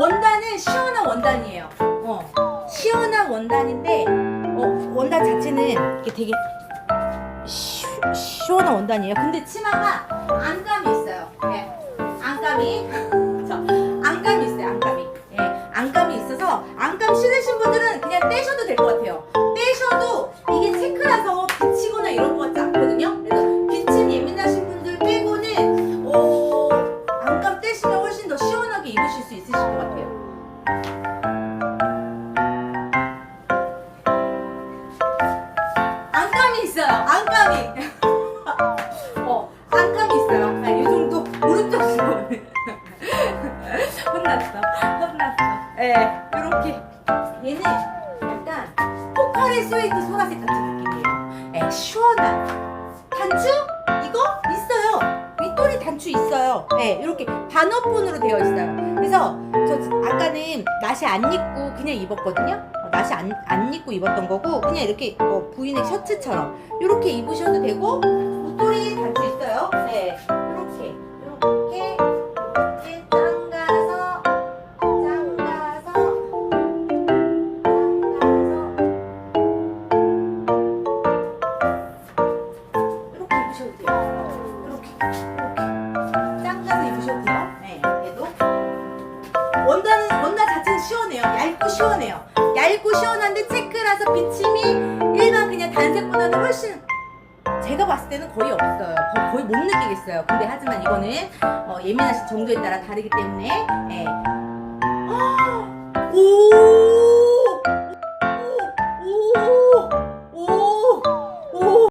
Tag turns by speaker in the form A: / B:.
A: 원단은 시원한 원단이에요. 어, 시원한 원단인데 어, 원단 자체는 이게 되게 시, 시원한 원단이에요. 근데 치마가 안감이 있어요. 더 시원하게 입으실 수 있으실 것 같아요. 안감이 있어요. 안감이. 어, 안감이 있어요. 아, 이 정도 오른쪽 시원. 혼났어. 혼났어. 예, 이렇게 얘는 약간 포카리 스웨이트 소라색 같은 느낌이에요. 예, 시원한 단추 있어요. 예, 이렇게 반어폰으로 되어 있어요. 그래서 저 아까는 나시 안 입고 그냥 입었거든요. 어, 나시 안, 안 입고 입었던 거고 그냥 이렇게 어, 부인의 셔츠처럼 이렇게 입으셔도 되고 윗돌이 단추 있어요. 네, 이렇게 이렇게 이렇게 짱가서 짱가서 이렇게 입으셔도 돼요. 시원해요. 얇고 시원해요. 얇고 시원한데 체크라서 비침이 일반 그냥 단색보다는 훨씬 제가 봤을 때는 거의 없어요. 거- 거의 못 느끼겠어요. 근데 하지만 이거는 어, 예민하신 정도에 따라 다르기 때문에 예. 오